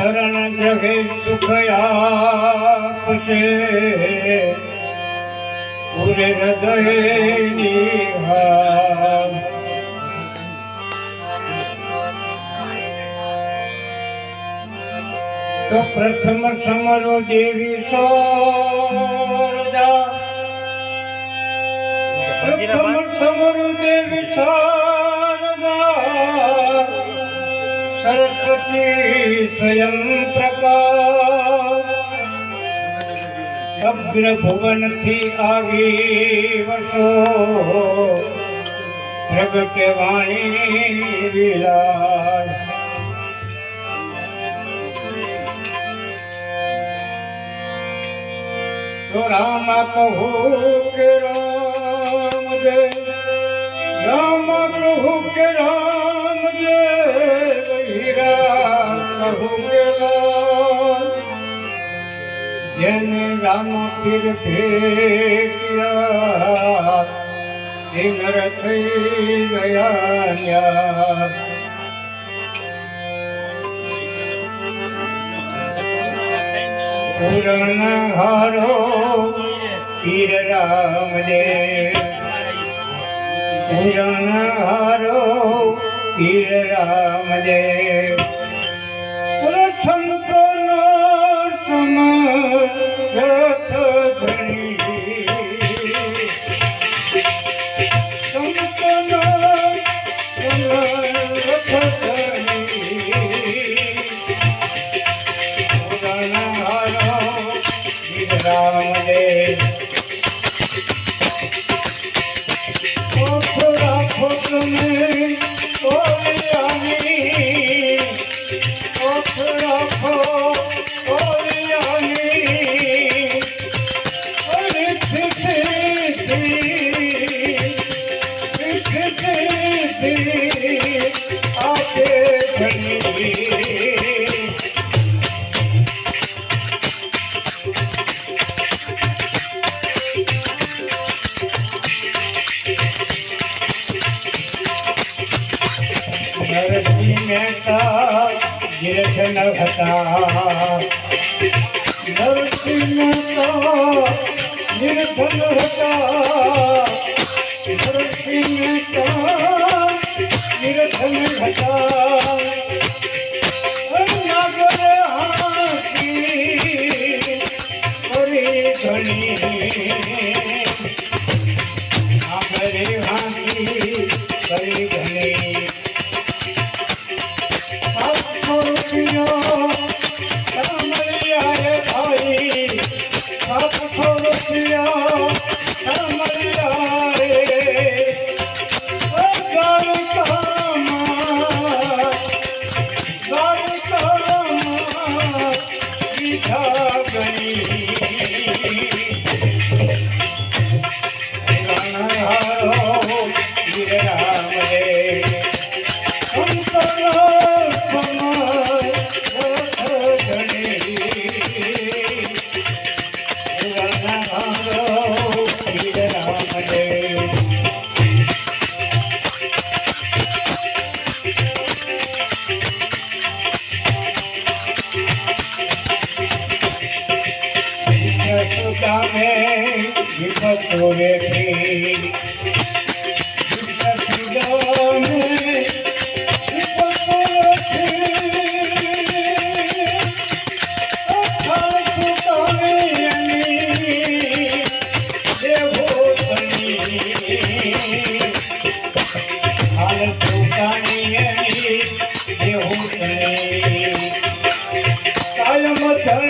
શરણ જગે સુખ આપશે પૂરે હૃદયની હા તો પ્રથમ સમરો દેવી સોરદા. પ્રથમ સમરો દેવી શારદા સરસ્વતી સ્વયં પ્રકાશ અગ્ર ભુવનથી આવી વસો પ્રગટે વાણી વિલાસ તો રામ કહું કે રામ પીર ભેટ્યા એ નર થઈ ગયા ન્યા. પૂરણ હારો પીર રામ દેવ પૂરણ હારો રામ દેવ હતા નરસિંહ ગિરધન હતા નરસિંહ મહેતા હતા Kelly.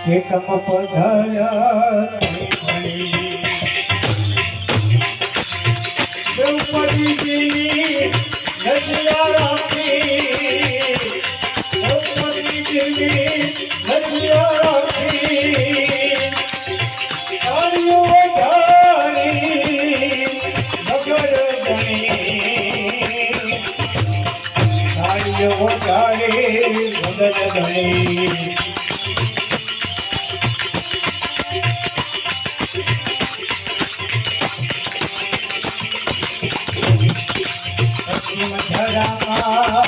એકમ પધરપદીજીની નજરા રાખી દ્રૌપદીજીની નજરા રાખી કાર્યો વધારી મગર ગણી કાર્યો વધારી મગર ગણી રામા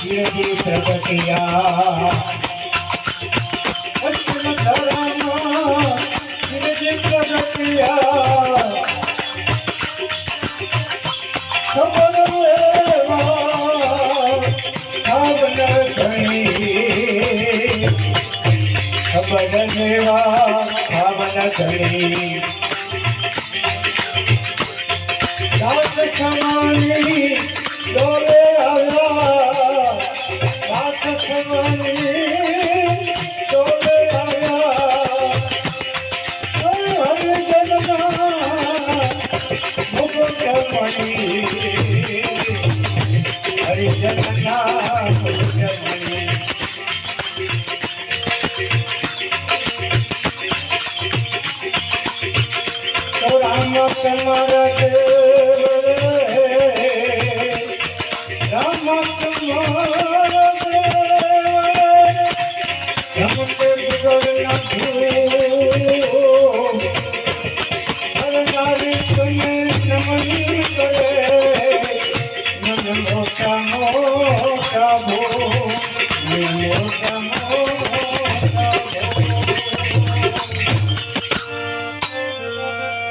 શિરજી પ્રગટ્યા રામા શિરજી પ્રગટ્યા Thank you.